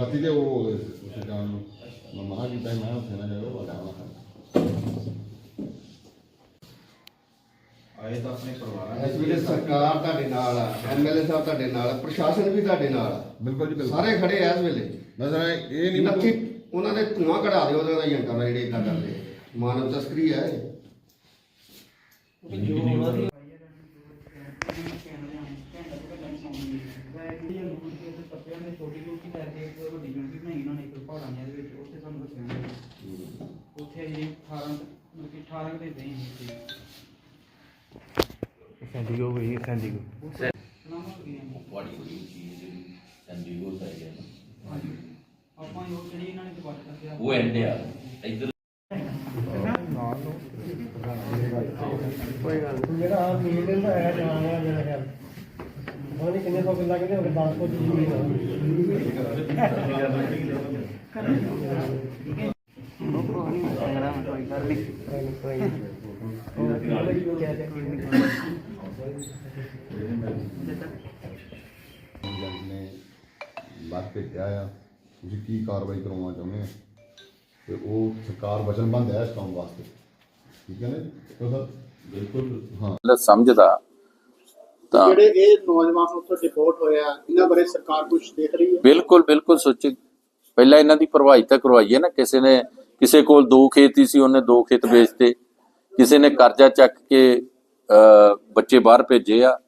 ਰਾਤੀ ਤੇ ਉਹ ਉੱਥੇ ਜਾਣ ਨੂੰ ਮੈਂ ਮਨਾ ਕੀਤਾ ਸੀ, ਮੈਂ ਉੱਥੇ ਨਾ ਜਾਓ ਵੱਡਾ ਨਾ ਆਏ ਤਾਂ ਆਪਣੇ ਪਰਿਵਾਰਾਂ ਇਸ ਵੇਲੇ ਸਰਕਾਰ ਤੁਹਾਡੇ ਨਾਲ ਆ ਐਮਐਲਏ ਸਾਹਿਬ ਤੁਹਾਡੇ ਨਾਲ ਆ ਪ੍ਰਸ਼ਾਸਨ ਵੀ ਤੁਹਾਡੇ ਨਾਲ ਆ ਬਿਲਕੁਲ ਜੀ ਬਿਲਕੁਲ ਸਾਰੇ ਖੜੇ ਆ ਇਸ ਵੇਲੇ ਨਜ਼ਰ ਆਏ ਇਹ ਨਹੀਂ ਨੱਥੀ ਉਹਨਾਂ ਦੇ ਧੂਆਂ ਕਢਾ ਦਿਓ ਉਹਨਾਂ ਦਾ ਏਜੰਟਾਂ ਦਾ ਜਿਹੜੇ ਇਦਾਂ ਕਰਦੇ ਮਾਨਵ ਤਸਕਰੀ ਹੈ ਇਹ। ਜੀ 18 ਮਤਲਬ ਕਿ 18 ਦੇ ਦੇ ਹੀ ਸੈਂਡੀਗੋ। ਗਈ ਸੈਂਡੀਗੋ ਸਲਾਮਤ ਗਏ ਬੜੀ ਬੜੀ ਚੀਜ਼ ਜਿਹੜੀ ਦਾ ਹੈ ਹਾਂਜੀ। ਆਪਾਂ ਉਹ ਜਿਹੜੀ ਇਹਨਾਂ ਨੇ ਦੁਬਾਰਾ ਦੱਸਿਆ ਉਹ ਇੰਡੀਆ। ਇੱਧਰ ਮੇਰਾ ਆ ਮੀਲ ਦਿਨ ਦਾ ਹੈ ਜਾਣ ਵਾਲਾ ਮੇਰਾ ਖਿਆਲ ਉਹ ਨਹੀਂ ਕਿੰਨੇ ਸੌ ਕਿੱਲਾ ਕਹਿੰਦੇ ਹੁਣ 10 ਸੌ ਜੀ ਕੋ ਨਹੀਂ ਸੰਗਰਾ ਮੈਂ ਕੋਈ ਕਰ ਲਈ ਏਜੰਟ ਨੇ ਲੱਗ ਕੇ ਕਿਹਾ ਆ ਤੁਸੀਂ ਕੀ ਕਾਰਵਾਈ ਕਰਵਾਉਣਾ ਚਾਹੁੰਦੇ ਆ ਤੇ ਉਹ ਸਰਕਾਰ ਵਚਨਬੰਦ ਹੈ ਇਸ ਕੰਮ ਵਾਸਤੇ ਠੀਕ ਹੈ ਨਾ ਉਹਦਾ ਬਿਲਕੁਲ ਹਾਂ ਮਤਲਬ ਸਮਝਦਾ ਤਾਂ ਜਿਹੜੇ ਇਹ ਨੌਜਵਾਨ ਉੱਥੋਂ ਡਿਪੋਰਟ ਹੋਇਆ ਇਹਨਾਂ ਬਾਰੇ ਸਰਕਾਰ ਕੁਝ ਦੇਖ ਰਹੀ ਹੈ? ਬਿਲਕੁਲ ਬਿਲਕੁਲ ਸੋਚੀ। ਪਹਿਲਾਂ ਇਹਨਾਂ ਦੀ ਭਰਵਾਈ ਤਾਂ ਕਰਵਾਈਏ ਨਾ ਕਿਸੇ ਨੇ ਕਿਸੇ ਕੋਲ ਦੋ ਖੇਤ ਹੀ ਸੀ ਉਹਨੇ ਦੋ ਖੇਤ ਵੇਚਤੇ। ਕਿਸੇ ਨੇ ਕਰਜ਼ਾ ਚੱਕ ਕੇ ਅ, ਬੱਚੇ ਬਾਹਰ ਭੇਜੇ ਆ।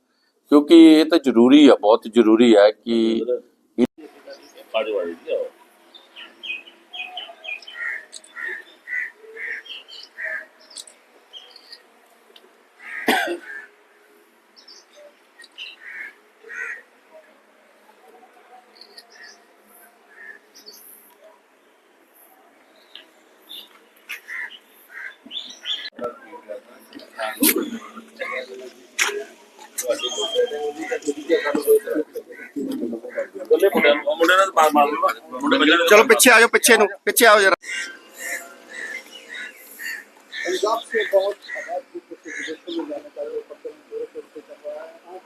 ਕਿਉਂਕਿ ਇਹ ਤਾਂ ਜ਼ਰੂਰੀ ਆ ਬਹੁਤ ਜ਼ਰੂਰੀ ਹੈ ਕਿ ਚਲੋ ਪਿੱਛੇ ਆ ਜਾਓ ਪਿੱਛੇ ਨੂੰ ਪਿੱਛੇ ਆਓ ਜਰਾ पंजाब से बहुत आवाज की कोशिश बिल्कुल नहीं जाना चाहिए पत्थर जोर शोर से कर रहा है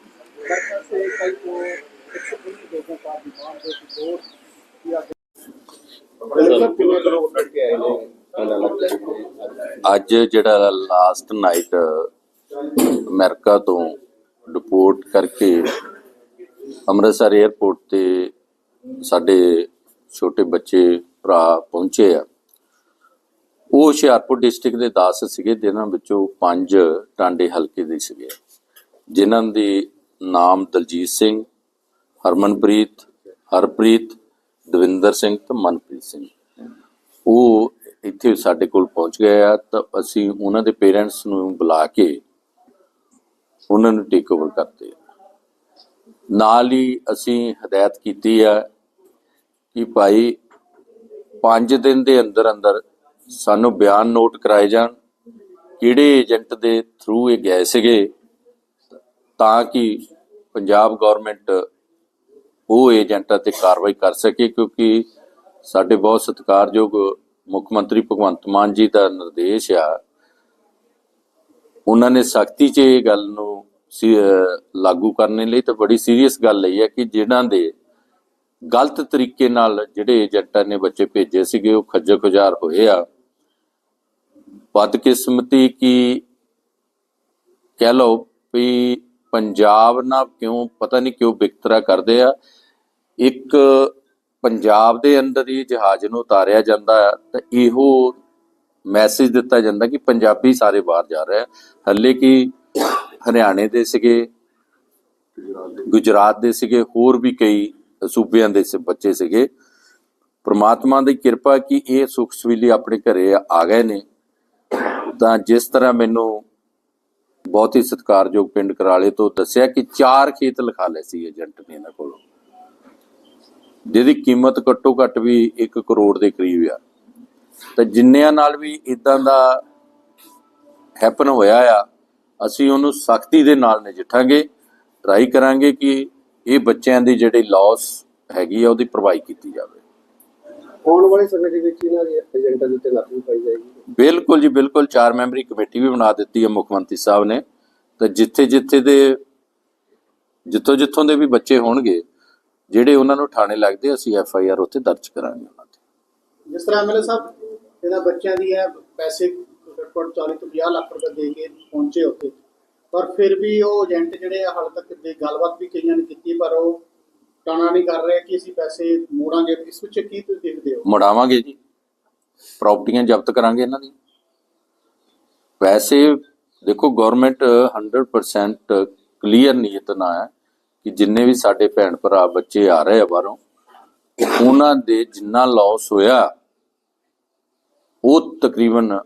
सरकार से कई को एक सौ उन्नीस लोगों का डिमांड है कि वोट किया ਸਭ ਕਿੰਨੇ ਲੋਕ ਕੱਢ ਕੇ ਆਏ ਨੇ ਉਹਨਾਂ ਲੱਗ ਅੱਜ ਜਿਹੜਾ ਲਾਸਟ ਨਾਈਟ ਅਮਰੀਕਾ ਤੋਂ ਰਿਪੋਰਟ ਕਰਕੇ ਅੰਮ੍ਰਿਤਸਰ 에ਅਰਪੋਰਟ ਤੇ ਸਾਡੇ ਛੋਟੇ ਬੱਚੇ, ਭਰਾ ਪਹੁੰਚੇ ਆ। ਉਹ ਹੁਸ਼ਿਆਰਪੁਰ ਡਿਸਟ੍ਰਿਕਟ ਦੇ 10 ਸੀਗੇ, ਜਿਨ੍ਹਾਂ ਵਿੱਚੋਂ 5 ਟਾਂਡੇ ਹਲਕੇ ਦੇ ਸੀਗੇ। ਜਿਨ੍ਹਾਂ ਦੇ ਨਾਮ ਦਲਜੀਤ ਸਿੰਘ, ਹਰਮਨਪ੍ਰੀਤ, ਹਰਪ੍ਰੀਤ, ਦਵਿੰਦਰ ਸਿੰਘ ਤੇ ਮਨਪ੍ਰੀਤ ਸਿੰਘ। ਉਹ ਇੱਥੇ ਸਾਡੇ ਕੋਲ ਪਹੁੰਚ ਗਏ ਆ ਤਾਂ ਅਸੀਂ ਉਹਨਾਂ ਦੇ ਪੇਰੈਂਟਸ ਨੂੰ ਬੁਲਾ ਕੇ ਉਹਨਾਂ ਨੂੰ ਟੇਕ ਓਵਰ ਕਰਦੇ ਨਾਲ ਹੀ ਅਸੀਂ ਹਦਾਇਤ ਕੀਤੀ ਆ ਕਿ ਭਾਈ 5 ਦਿਨ ਦੇ ਅੰਦਰ ਅੰਦਰ ਸਾਨੂੰ ਬਿਆਨ ਨੋਟ ਕਰਾਏ ਜਾਣ, ਕਿਹੜੇ ਏਜੰਟ ਦੇ ਥਰੂ ਇਹ ਗਏ ਸੀਗੇ ਤਾਂ ਕਿ ਪੰਜਾਬ ਗਵਰਨਮੈਂਟ ਉਹ ਏਜੰਟਾਂ ਤੇ ਕਾਰਵਾਈ ਕਰ ਸਕੇ, ਕਿਉਂਕਿ ਸਾਡੇ ਬਹੁਤ ਸਤਿਕਾਰਯੋਗ ਮੁੱਖ ਮੰਤਰੀ ਭਗਵੰਤ ਮਾਨ ਜੀ ਦਾ ਨਿਰਦੇਸ਼ ਆ। ਉਹਨਾਂ ਨੇ ਸਖਤੀ 'ਚ ਇਹ ਗੱਲ ਨੂੰ ਲਾਗੂ ਕਰਨ ਲਈ ਤਾਂ ਬੜੀ ਸੀਰੀਅਸ ਗੱਲ ਲਈ ਹੈ ਕਿ ਜਿਨ੍ਹਾਂ ਦੇ ਗਲਤ ਤਰੀਕੇ ਨਾਲ ਜਿਹੜੇ ਏਜੰਟਾਂ ਨੇ ਬੱਚੇ ਭੇਜੇ ਸੀਗੇ, ਉਹ ਖੱਜਲ ਖੁਜਾਰ ਹੋਏ ਆ। ਬਦਕਿਸਮਤੀ ਕੀ ਕਹਿ ਲਓ ਵੀ ਪੰਜਾਬ ਨਾਲ ਕਿਉਂ, ਪਤਾ ਨਹੀਂ ਕਿਉਂ ਵਿਤਕਰਾ ਕਰਦੇ ਆ। ਇੱਕ ਪੰਜਾਬ ਦੇ ਅੰਦਰ ਹੀ ਜਹਾਜ਼ ਨੂੰ ਉਤਾਰਿਆ ਜਾਂਦਾ ਤਾਂ ਇਹੋ ਮੈਸੇਜ ਦਿੱਤਾ ਜਾਂਦਾ ਕਿ ਪੰਜਾਬੀ ਸਾਰੇ ਬਾਹਰ ਜਾ ਰਹੇ ਆ। ਹੱਲੇ ਕਿ ਹਰਿਆਣੇ ਦੇ ਸੀਗੇ, ਗੁਜਰਾਤ ਦੇ ਸੀਗੇ, ਹੋਰ ਵੀ ਕਈ ਸੂਬਿਆਂ ਦੇ ਬੱਚੇ ਸੀਗੇ। ਪ੍ਰਮਾਤਮਾ ਦੀ ਕਿਰਪਾ ਕਿ ਇਹ ਸੁਖ ਸਵੀਲੀ ਆਪਣੇ ਘਰੇ ਆ ਗਏ ਨੇ। ਤਾਂ ਜਿਸ ਤਰ੍ਹਾਂ ਮੈਨੂੰ ਬਹੁਤ ਹੀ ਸਤਿਕਾਰਯੋਗ ਪਿੰਡ ਕਰਾਲੇ ਤੋਂ ਦੱਸਿਆ ਕਿ ਚਾਰ ਖੇਤ ਲਿਖਾ ਲਏ ਸੀ ਏਜੰਟ ਨੇ ਇਹਨਾਂ ਕੋਲੋਂ। ਜਿਹਦੀ ਕੀਮਤ ਘੱਟੋ ਘੱਟ ਵੀ 1 ਕਰੋੜ ਦੇ ਕਰੀਬ ਆ। ਤਾਂ ਜਿੰਨਿਆਂ ਨਾਲ ਵੀ ਇਦਾਂ ਦਾ ਹੈਪਨ ਹੋਇਆ ਆ ਅਸੀਂ ਉਹਨੂੰ ਸਖਤੀ ਦੇ ਨਾਲ ਨਜਿੱਠਾਂਗੇ ਟਰਾਈ ਕਰਾਂਗੇ ਕਿ ਇਹ ਬੱਚਿਆਂ ਦੀ ਜਿਹੜੀ ਲਾਸ ਹੈਗੀ ਆ ਉਹਦੀ ਭਰਵਾਈ ਕੀਤੀ ਜਾਵੇ। ਆਉਣ ਵਾਲੇ ਸਮੇਂ ਦੇ ਵਿੱਚ ਇਹਨਾਂ ਦੇ ਏਜੰਟਾਂ ਦੇ ਉੱਤੇ ਲਾਗੂ ਪਾਈ ਜਾਏਗੀ। ਬਿਲਕੁਲ ਜੀ ਬਿਲਕੁਲ। ਚਾਰ ਮੈਂਬਰੀ ਕਮੇਟੀ ਵੀ ਬਣਾ ਦਿੱਤੀ ਹੈ ਮੁੱਖ ਮੰਤਰੀ ਸਾਹਿਬ ਨੇ। ਤਾਂ ਜਿੱਥੇ ਜਿੱਥੇ ਦੇ ਜਿੱਥੋਂ ਜਿੱਥੋਂ ਦੇ ਵੀ ਬੱਚੇ ਹੋਣਗੇ ਜਿਹੜੇ ਉਹਨਾਂ ਨੂੰ ਥਾਣੇ ਲੱਗਦੇ ਅਸੀਂ ਐਫ ਆਈ ਆਰ ਉੱਥੇ ਦਰਜ ਕਰਾਂਗੇ ਉਹਨਾਂ ਤੇ। ਜਿਸ ਤਰ੍ਹਾਂ ਐਮਐਲਏ ਸਾਹਿਬ ਇਹਨਾਂ ਬੱਚਿਆਂ ਦੀ ਹੈ ਪੈਸੇ ਘੱਟੋ 40 ਤੋਂ 50 ਲੱਖ ਰੁਪਏ ਦੇ ਕੇ ਪਹੁੰਚੇ ਉੱਥੇ। ਪਰ ਫਿਰ ਵੀ ਉਹ ਏਜੰਟ ਜਿਹੜੇ ਆ, ਹਾਲ ਤੱਕ ਦੇ ਗੱਲਬਾਤ ਵੀ ਕਈਆਂ ਨੇ ਕੀਤੀ, ਪਰ ਉਹ ਟਾਣਾ ਨਹੀਂ ਕਰ ਰਹੇ ਕਿ ਅਸੀਂ ਪੈਸੇ ਮੋੜਾਂਗੇ। ਇਸ ਵਿੱਚ ਕੀ ਤੁਸੀਂ ਦੇਖਦੇ ਹੋ? ਮੁੜਾਵਾਂਗੇ ਜੀ। ਪ੍ਰਾਪਰਟੀਆਂ ਜ਼ਬਤ ਕਰਾਂਗੇ ਇਹਨਾਂ ਦੀ। ਵੈਸੇ ਦੇਖੋ ਗਵਰਨਮੈਂਟ 100% ਕਲੀਅਰ ਨੀਅਤ ਨਾਲ ਹੈ ਕਿ ਜਿੰਨੇ ਵੀ ਸਾਡੇ ਭੈਣ ਭਰਾ ਬੱਚੇ ਆ ਰਹੇ ਆ ਬਾਹਰੋਂ, ਉਹਨਾਂ ਦੇ ਜਿੰਨਾ ਲਾਸ ਹੋਇਆ, ਉਹ ਤਕਰੀਬਨ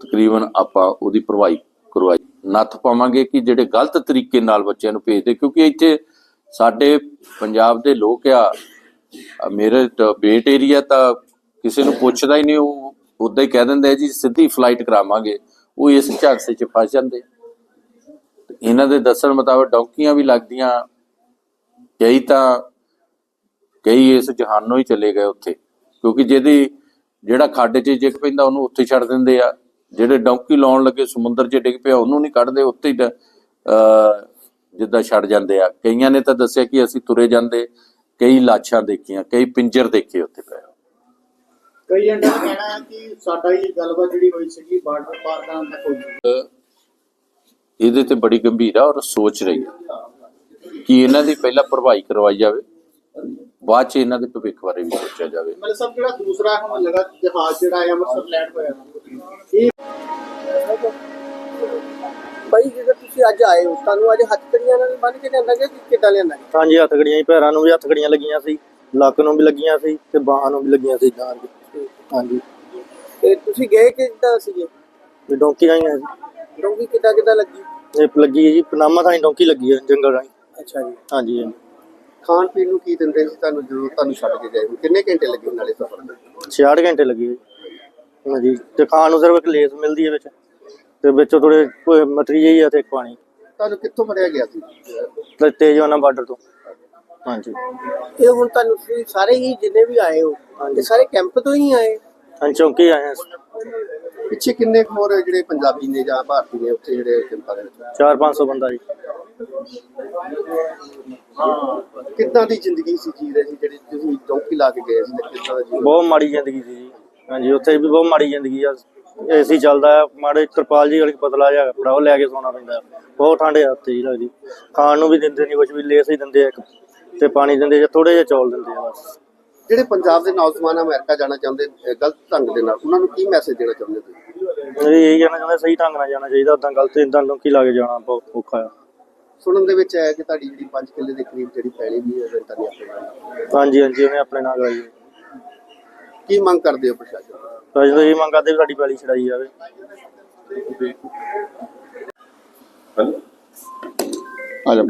ਤਕਰੀਬਨ ਆਪਾਂ ਉਹਦੀ ਭਰਵਾਈ ਕਰਵਾਈ। ਨੱਥ ਪਾਵਾਂਗੇ ਕਿ ਜਿਹੜੇ ਗਲਤ ਤਰੀਕੇ ਨਾਲ ਬੱਚਿਆਂ ਨੂੰ ਭੇਜਦੇ, ਕਿਉਂਕਿ ਇੱਥੇ ਸਾਡੇ ਪੰਜਾਬ ਦੇ ਲੋਕ ਆ ਮੇਰੇ ਤਾਂ ਬੇਟ ਏਰੀਆ ਤਾਂ ਕਿਸੇ ਨੂੰ ਪੁੱਛਦਾ ਹੀ ਨਹੀਂ, ਉਹ ਉਦਾਂ ਹੀ ਕਹਿ ਦਿੰਦੇ ਜੀ, ਸਿੱਧੀ ਫਲਾਈਟ ਕਰਾਵਾਂਗੇ। ਉਹ ਇਸ ਝਾਂਸੇ 'ਚ ਫਸ ਜਾਂਦੇ। ਤੇ ਇਹਨਾਂ ਦੇ ਦੱਸਣ ਮੁਤਾਬਕ ਡੌਂਕੀਆਂ ਵੀ ਲੱਗਦੀਆਂ। ਕਈ ਤਾਂ, ਕਈ ਇਸ ਜਹਾਨੋਂ ਹੀ ਚਲੇ ਗਏ ਉੱਥੇ, ਕਿਉਂਕਿ ਜਿਹਦੀ, ਜਿਹੜਾ ਖੱਡ 'ਚ ਡਿੱਗ ਪੈਂਦਾ ਉਹਨੂੰ ਉੱਥੇ ਛੱਡ ਦਿੰਦੇ ਆ। ਜਿਹੜੇ ਡੌਂਕੀ ਲਾਉਣ ਲੱਗੇ ਸਮੁੰਦਰ 'ਚ ਡਿੱਗ ਪਿਆ ਉਹਨੂੰ ਨਹੀਂ ਕੱਢਦੇ ਉੱਥੇ ਹੀ ਜਿੱਦਾਂ ਛੱਡ ਜਾਂਦੇ ਆ। ਕਈਆਂ ਨੇ ਤਾਂ ਦੱਸਿਆ ਕਿ ਅਸੀਂ ਤੁਰੇ ਜਾਂਦੇ ਕਈ ਲਾਸ਼ਾਂ ਦੇਖੀਆਂ ਕਈ ਪਿੰਜਰ ਦੇਖੇ ਉੱਥੇ ਪਏ। ਕਈ ਏਜੰਟਾਂ ਦਾ ਕਹਿਣਾ ਹੈ ਕਿ ਸਾਡਾ ਹੀ ਗੱਲਬਾਤ ਜਿਹੜੀ ਹੋਈ ਸੀਗੀ ਬਾਰਡਰ ਪਾਰ ਕਰਨ ਤੱਕ ਹੋਈ ਇਹਦੇ ਤੇ ਬੜੀ ਗੰਭੀਰ ਆ ਔਰ ਸੋਚ ਰਹੀ ਆ ਕਿ ਇਹਨਾਂ ਦੀ ਪਹਿਲਾਂ ਭਰਵਾਈ ਕਰਵਾਈ ਜਾਵੇ। ਬਾਅਦ ਚ ਇਹਨਾਂ ਦੇ ਭਵਿੱਖ ਬਾਰੇ ਵੀ ਸੋਚਿਆ ਜਾਵੇ। ਮਤਲਬ ਸਭ ਜਿਹੜਾ ਦੂਸਰਾ ਹੁਣ ਲਗਾ ਜਹਾਜ਼ ਜਿਹੜਾ ਹੈ ਅੰਮ੍ਰਿਤਸਰ ਲੈਂਡ ਹੋਇਆ। ਇਹ ਬਾਈ ਜਦੋਂ ਤੁਸੀਂ ਅੱਜ ਆਏ ਹੋ ਤੁਹਾਨੂੰ ਅੱਜ ਹੱਥ ਕੜੀਆਂ ਨਾਲ ਬੰਨ ਕੇ ਲਿਆਂਦਾ ਗਿਆ ਕਿ ਕਿੱਦਾਂ ਲਿਆਂਦਾ? ਹਾਂਜੀ ਹੱਥ ਗੜੀਆਂ ਹੀ ਪੈਰਾਂ ਨੂੰ ਵੀ ਹੱਥ ਗੜੀਆਂ ਲੱਗੀਆਂ ਸੀ ਲੱਕ ਨੂੰ ਵੀ ਲੱਗੀਆਂ ਸੀ ਤੇ ਬਾਹਾਂ ਨੂੰ ਵੀ ਲੱਗੀਆਂ ਸੀ ਜਾਨ ਦੀ। ਹਾਂਜੀ। ਤੇ ਤੁਸੀਂ ਗਏ ਕਿੱਦਾਂ ਸੀਗੇ? ਤੇ ਡੋਂਕੀ ਆਈਆਂ ਸੀ। ਡੋਂਗੀ ਕਿੱਦਾਂ ਕਿੱਦਾਂ ਲੱਗੀ? ਇਹ ਲੱਗੀ ਹੈ ਜੀ ਪਨਾਮਾ ਥਾਂ ਡੋਂਕੀ ਲੱਗੀ ਹੈ ਜੰਗਲ ਰਾਹੀਂ। ਅੱਛਾ ਜੀ। ਹਾਂਜੀ ਹਾਂਜੀ। ਖਾਣ ਪੀਣ ਨੂੰ ਕੀ ਦਿੰਦੇ ਸੀ ਤੁਹਾਨੂੰ ਜਦੋਂ ਤੁਹਾਨੂੰ ਛੱਡ ਕੇ ਗਏ ਕਿੰਨੇ ਘੰਟੇ ਲੱਗੇ ਨਾਲੇ ਸਫ਼ਰ ਦੇ 66 ਘੰਟੇ ਲੱਗੇ ਜੀ ਹਾਂਜੀ ਤੇ ਖਾਣ ਨੂੰ ਸਿਰਫ ਇੱਕ ਲੇਸ ਮਿਲਦੀ ਹੈ ਵਿੱਚ। ਤੇ ਵਿੱਚੋਂ ਥੋੜੇ ਮਟਰੀ ਜਿਹੀ ਆ ਤੇ ਇੱਕ ਪਾਣੀ। ਤੁਹਾਨੂੰ ਕਿੱਥੋਂ ਫੜਿਆ ਗਿਆ ਸੀ? ਤੇ ਤੇਜਵਾਨਾ ਬਾਰਡਰ ਤੋਂ। ਹਾਂਜੀ। ਇਹ ਹੁਣ ਤੁਹਾਨੂੰ ਤੁਸੀਂ ਸਾਰੇ ਹੀ ਜਿੰਨੇ ਵੀ ਆਏ ਹੋ ਇਹ ਸਾਰੇ ਕੈਂਪ ਤੋਂ ਹੀ ਆਏ? ਹਾਂ ਚੌਂਕੀ ਆਏ ਹਾਂ ਪਿੱਛੇ ਕਿੰਨੇ ਕੁ ਹੋਰ ਜਿਹੜੇ ਪੰਜਾਬੀ ਨੇ ਜਾਂ ਭਾਰਤੀ ਨੇ ਉੱਥੇ ਜਿਹੜੇ ਕੈਂਪਾਂ ਦੇ ਵਿੱਚ 4-500 ਬੰਦਾ ਜੀ। ਕਿੱਦਾਂ ਦੀ ਜ਼ਿੰਦਗੀ ਸੀ ਜੀ ਰਹੀ ਜਿਹੜੀ ਤੁਸੀਂ ਚੌਕੀ ਲਾ ਕੇ ਗਏ ਸੀ ਤੇ ਕਿੱਦਾਂ ਦਾ? ਬਹੁਤ ਮਾੜੀ ਜ਼ਿੰਦਗੀ ਸੀ ਜੀ। ਹਾਂਜੀ ਉੱਥੇ ਵੀ ਬਹੁਤ ਮਾੜੀ ਜ਼ਿੰਦਗੀ ਆ। ਏਸੀ ਚੱਲਦਾ ਆ। ਮਾੜੇ ਤਰਪਾਲ ਜੀ ਵਾਲੀ ਪਤਲਾ ਜਿਹਾ ਕੱਪੜਾ ਉਹ ਲੈ ਕੇ ਸੌਣਾ ਪੈਂਦਾ। ਬਹੁਤ ਠੰਡ ਉੱਥੇ ਜੀ ਲੱਗਦੀ। ਖਾਣ ਨੂੰ ਵੀ ਦਿੰਦੇ ਨਹੀਂ ਕੁਝ ਵੀ ਲੇਸ ਹੀ ਦਿੰਦੇ ਆ ਇੱਕ। ਤੇ ਪਾਣੀ ਦਿੰਦੇ ਜਾਂ ਥੋੜੇ ਜਿਹਾ ਚੌਲ ਦਿੰਦੇ ਆ ਬਸ। ਜਿਹੜੇ ਪੰਜਾਬ ਦੇ ਨੌਜਵਾਨ ਅਮਰੀਕਾ ਜਾਣਾ ਚਾਹੁੰਦੇ ਅਹ ਗਲਤ ਢੰਗ ਦੇ ਨਾਲ ਉਹਨਾਂ ਨੂੰ ਕੀ ਮੈਸੇਜ ਦੇਣਾ ਚਾਹੁੰਦੇ ਤੁਸੀਂ? ਇਹ ਇਹੀ ਕਹਿਣਾ ਚਾਹੁੰਦਾ ਸਹੀ ਢੰਗ ਨਾਲ ਜਾਣਾ ਚਾਹੀਦਾ ਉਦਾਂ ਗਲਤ ਇਦਾਂ ਲੋਕੀ ਲਾ ਕੇ ਜਾਣਾ ਬਹੁਤ ਔਖਾ ਆ। ਸੁਣਨ ਦੇ ਵਿੱਚ ਆਇਆ ਕਿ ਤੁਹਾਡੀ ਜਿਹੜੀ 5 ਕਿੱਲੇ ਦੇ ਕਰੀਬ ਜਿਹੜੀ ਪੈਲੀ ਵੀ ਹੈ ਜਨਤਾ ਨੇ ਆਪਣੇ ਨਾਲ। ਹਾਂਜੀ ਹਾਂਜੀ ਉਹਨੇ ਆਪਣੇ ਨਾਲ ਕਰਾਈ ਹੈ। ਕੀ ਮੰਗ ਕਰਦੇ ਹੋ ਪ੍ਰਸ਼ਾਸਨ ਤੋਂ? ਤਾਂ ਜਦੋਂ ਇਹ ਮੰਗ ਕਰਦੇ ਵੀ ਸਾਡੀ ਪੈਲੀ ਛੜਾਈ ਜਾਵੇ ਆ ਜਾ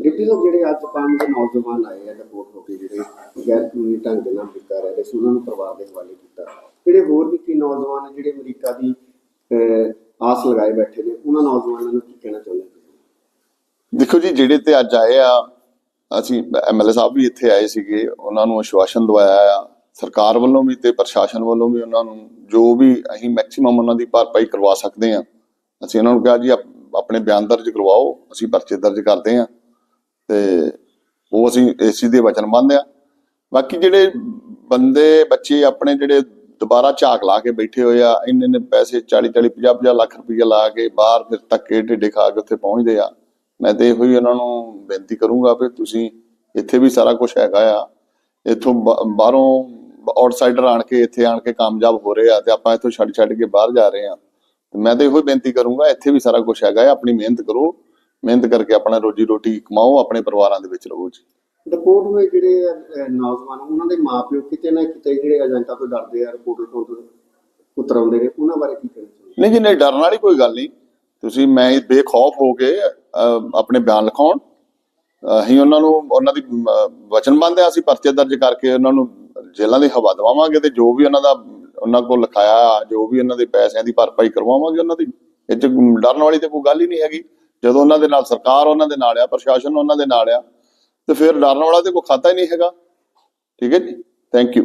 ਡਿਪਟੀ ਸਾਹਿਬ ਜਿਹੜੇ ਅੱਜ ਪੰਜ ਨੌਜਵਾਨ ਆਏ ਆ ਰਿਪੋਰਟ ਹੋ ਕੇ ਜਿਹੜੇ ਗੈਰ ਕਾਨੂੰਨੀ ਢੰਗ ਦੇ ਨਾਲ ਕੀਤਾ ਰਹੇ ਸੀ ਉਹਨਾਂ ਨੂੰ ਪਰਿਵਾਰ ਦੇ ਹਵਾਲੇ ਕੀਤਾ ਜਿਹੜੇ ਹੋਰ ਵੀ ਕੀ ਨੌਜਵਾਨ ਆ ਜਿਹੜੇ ਅਮਰੀਕਾ ਦੀ ਅਹ, ਆਸ ਲਗਾਏ ਬੈਠੇ ਨੇ ਉਹਨਾਂ ਨੌਜਵਾਨਾਂ ਨੂੰ ਕੀ ਕਹਿਣਾ ਚਾਹੁੰਦੇ ਦੇਖੋ ਜੀ, ਜਿਹੜੇ ਤੇ ਅੱਜ ਆਏ ਆ, ਅਸੀਂ ਐਮਐਲਏ ਸਾਹਿਬ ਵੀ ਇੱਥੇ ਆਏ ਸੀਗੇ, ਉਹਨਾਂ ਨੂੰ ਅਸ਼ਵਾਸਨ ਦਵਾਇਆ ਆ। ਸਰਕਾਰ ਵੱਲੋਂ ਵੀ ਤੇ ਪ੍ਰਸ਼ਾਸਨ ਵੱਲੋਂ ਵੀ ਉਹਨਾਂ ਨੂੰ ਜੋ ਵੀ ਅਸੀਂ ਮੈਕਸਿਮਮ ਉਹਨਾਂ ਦੀ ਭਰਪਾਈ ਕਰਵਾ ਸਕਦੇ ਆ। ਅਸੀਂ ਉਹਨਾਂ ਨੂੰ ਕਿਹਾ ਜੀ ਆਪਣੇ ਬਿਆਨ ਦਰਜ ਕਰਵਾਓ, ਅਸੀਂ ਪਰਚੇ ਦਰਜ ਕਰਦੇ ਆ। ਤੇ ਉਹ ਅਸੀਂ ਇਸ ਚੀਜ਼ ਦੇ ਵਚਨਬੱਧ ਆ। ਬਾਕੀ ਜਿਹੜੇ ਬੰਦੇ, ਬੱਚੇ ਆਪਣੇ ਜਿਹੜੇ ਦੁਬਾਰਾ ਝਾਕ ਲਾ ਕੇ ਬੈਠੇ ਹੋਏ ਆ ਇੰਨੇ ਨੇ ਪੈਸੇ 40 40 50 50 ਲੱਖ ਰੁਪਏ ਲਾ ਕੇ ਬਾਹਰ ਫਿਰ ਧੱਕੇ ਢਿੱਡੇ ਖਾ ਕੇ ਉੱਥੇ ਪਹੁੰਚਦੇ ਆ। ਮੈਂ ਤੇ ਇਹੋ ਹੀ ਉਹਨਾਂ ਨੂੰ ਬੇਨਤੀ ਕਰੂੰਗਾ ਵੀ ਤੁਸੀਂ ਇੱਥੇ ਵੀ ਸਾਰਾ ਕੁਝ ਹੈਗਾ ਆ। ਇੱਥੋਂ ਬਾਹਰੋਂ ਆਊਟਸਾਈਡਰ ਆਣ ਕੇ ਇੱਥੇ ਆਣ ਕੇ ਕਾਮਯਾਬ ਹੋ ਰਹੇ ਆ ਤੇ ਆਪਾਂ ਇੱਥੋਂ ਛੱਡ ਛੱਡ ਕੇ ਬਾਹਰ ਜਾ ਰਹੇ ਆ। ਤੇ ਮੈਂ ਤੇ ਇਹੋ ਹੀ ਬੇਨਤੀ ਕਰੂੰਗਾ ਇੱਥੇ ਵੀ ਸਾਰਾ ਕੁਝ ਹੈਗਾ ਆ ਆਪਣੀ ਮਿਹਨਤ ਕਰੋ ਮਿਹਨਤ ਕਰਕੇ ਆਪਣਾ ਰੋਜੀ ਰੋਟੀ ਕਮਾਓ ਆਪਣੇ ਪਰਿਵਾਰਾਂ ਦੇ ਵਿੱਚ ਰਹੋ ਜੀ। ਰਿਪੋਰਟ ਹੋਏ ਜਿਹੜੇ ਨੌਜਵਾਨ ਉਹਨਾਂ ਦੇ ਮਾਪਿਓ ਕਿਤੇ ਨਾ ਕਿਤੇ ਜਿਹੜੇ ਏਜੰਟਾਂ ਤੋਂ ਡਰਦੇ ਆ ਰਿਪੋਰਟ ਤੋਂ ਉਤਰਾਉਂਦੇ ਨੇ ਉਹਨਾਂ ਬਾਰੇ ਕੀ ਕਹਿਣਾ ਨਹੀਂ ਜੀ ਨਹੀਂ ਡਰਨ ਵਾਲੀ ਕੋਈ ਗੱਲ ਨਹੀਂ। ਤੁਸੀਂ ਮੈਂ ਬੇਖੌਫ ਹੋ ਕੇ ਆਪਣੇ ਬਿਆਨ ਲਿਖਾਉਣ ਅਸੀਂ ਉਹਨਾਂ ਨੂੰ ਉਹਨਾਂ ਦੀ ਅਮ, ਵਚਨਬੱਧ ਅਸੀਂ ਪਰਚੇ ਦਰਜ ਕਰਕੇ ਉਹਨਾਂ ਨੂੰ ਜੇਲ੍ਹਾਂ ਦੀ ਹਵਾ ਦਵਾਵਾਂਗੇ ਤੇ ਜੋ ਵੀ ਉਹਨਾਂ ਦਾ ਉਹਨਾਂ ਕੋਲ ਲਿਖਾਇਆ ਜੋ ਵੀ ਉਹਨਾਂ ਦੇ ਪੈਸਿਆਂ ਦੀ ਭਰਪਾਈ ਕਰਵਾਵਾਂਗੇ ਉਹਨਾਂ ਦੀ। ਇਹ ਚ ਡਰਨ ਵਾਲੀ ਤੇ ਕੋਈ ਗੱਲ ਹੀ ਨਹੀਂ ਹੈਗੀ। ਜਦੋਂ ਉਹਨਾਂ ਦੇ ਨਾਲ ਸਰਕਾਰ ਉਹਨਾਂ ਦੇ ਨਾਲ ਆ ਪ੍ਰਸ਼ਾਸਨ ਉਹਨਾਂ ਦੇ ਨਾਲ ਆ ਤੇ ਫਿਰ ਡਰਨ ਵਾਲਾ ਤੇ ਕੋਈ ਖਾਤਾ ਹੀ ਨਹੀਂ ਹੈਗਾ। ਠੀਕ ਹੈ ਜੀ? Thank you